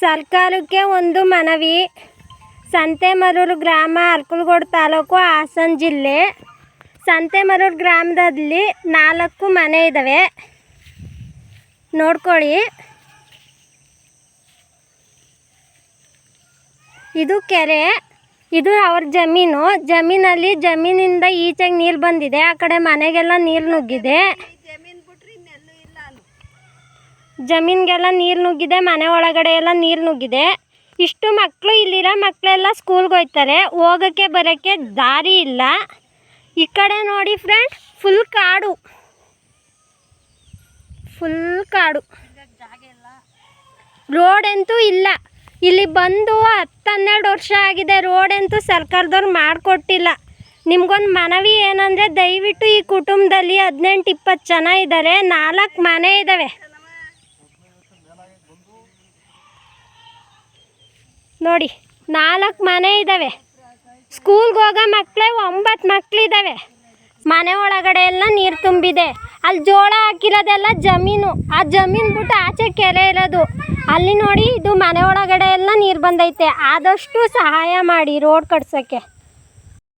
ಸರ್ಕಾರಕ್ಕೆ ಒಂದು ಮನವಿ. ಸಂತೆಮರೂರು ಗ್ರಾಮ ಅರ್ಕಲ್ಗೋಡ್ ತಾಲೂಕು ಹಾಸನ ಜಿಲ್ಲೆ. ಸಂತೆಮರೂರು ಗ್ರಾಮದಲ್ಲಿ ನಾಲ್ಕು ಮನೆ ಇದ್ದಾವೆ ನೋಡ್ಕೊಳ್ಳಿ. ಇದು ಕೆರೆ, ಇದು ಅವ್ರ ಜಮೀನು. ಜಮೀನಲ್ಲಿ ಜಮೀನಿಂದ ಈಚೆಗೆ ನೀರು ಬಂದಿದೆ. ಆ ಕಡೆ ಮನೆಗೆಲ್ಲ ನೀರು ನುಗ್ಗಿದೆ. ಜಮೀನಿಗೆಲ್ಲ ನೀರು ನುಗ್ಗಿದೆ, ಮನೆ ಒಳಗಡೆ ಎಲ್ಲ ನೀರು ನುಗ್ಗಿದೆ. ಇಷ್ಟು ಮಕ್ಕಳು ಇಲ್ಲಿರೋ ಮಕ್ಕಳೆಲ್ಲ ಸ್ಕೂಲ್ಗೆ ಹೋಗ್ತಾರೆ ಹೋಗೋಕ್ಕೆ, ಬರೋಕ್ಕೆ ದಾರಿ ಇಲ್ಲ. ಈ ಕಡೆ ನೋಡಿ ಫ್ರೆಂಡ್ ಫುಲ್ ಕಾಡು. ಫುಲ್ ಕಾಡು. ರೋಡ್ ಅಂತೂ ಇಲ್ಲ. ಇಲ್ಲಿ ಬಂದು ಹತ್ತು ಹನ್ನೆರಡು ವರ್ಷ ಆಗಿದೆ. ರೋಡ್ ಅಂತೂ ಸರ್ಕಾರದವ್ರು ಮಾಡಿಕೊಟ್ಟಿಲ್ಲ. ನಿಮ್ಗೊಂದು ಮನವಿ ಏನಂದರೆ ದಯವಿಟ್ಟು ಈ ಕುಟುಂಬದಲ್ಲಿ ಹದಿನೆಂಟು, ಇಪ್ಪತ್ತು ಜನ ಇದ್ದಾರೆ. ನಾಲ್ಕು ಮನೆ ಇದ್ದಾವೆ. ನೋಡಿ, ನಾಲ್ಕು ಮನೆ ಇದ್ದಾವೆ ಸ್ಕೂಲ್ಗೆ ಹೋಗೋ ಮಕ್ಕಳೇ ಒಂಬತ್ತು ಮಕ್ಕಳಿದ್ದಾವೆ ಮನೆ ಒಳಗಡೆ ಎಲ್ಲ ನೀರು ತುಂಬಿದೆ. ಅಲ್ಲಿ ಜೋಳ ಹಾಕಿರೋದೆಲ್ಲ ಜಮೀನು. ಆ ಜಮೀನು ಬಿಟ್ಟು ಆಚೆ ಕೆರೆ ಇರೋದು. ಅಲ್ಲಿ ನೋಡಿ, ಇದು ಮನೆ ಒಳಗಡೆ ಎಲ್ಲ ನೀರು ಬಂದೈತೆ. ಆದಷ್ಟು ಸಹಾಯ ಮಾಡಿ ರೋಡ್ ಕಟ್ಸೋಕ್ಕೆ.